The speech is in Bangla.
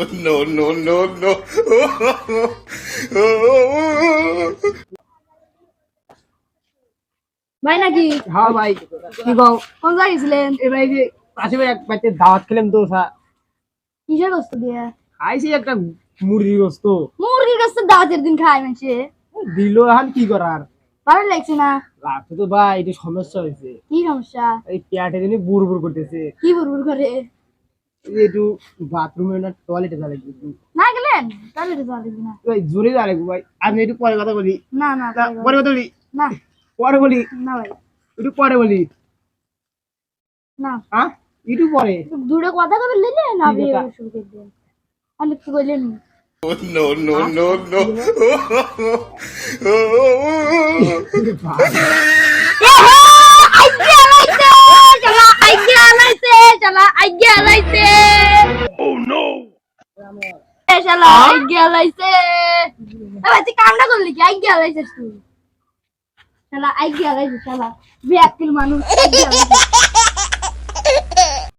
no, no, no. no. ভাই নাকি? হ্যাঁ ভাই। কি কও? কোন জায়গায় গেছিলেন? এবার যে পাশে বাড়ি এক দাওয়াত খেলাম তো সা কিসের বস্তু দিয়ে? খাইছি একটা মুরগি গোস্ত। মুরগির কাছে দাওয়াতের দিন খায় মানুষে। দিল এখন কি করার? ভালো লাগছে না। রাতে তো ভাই একটু সমস্যা হয়েছে। কি সমস্যা? এই পেয়াটে দিনে বুড় বুড় করতেছে। কি বুড়বুড় করে? একটু বাথরুমে না টয়লেটে যা লাগবে না গেলেন? লাগবে না। ভাই জোরে যা লাগবে ভাই আমি একটু পরে কথা বলি। না না পরে কথা বলি। না। পরে বলি। না ভাই। একটু পরে বলি। না। হ্যাঁ? একটু পরে। দূরে কথা কবে লেলে না কি কথা? শুরু করে আমি no, no. চলা আইডিয়া লাইছে চলা আইডিয়া লাইছে। মানুষ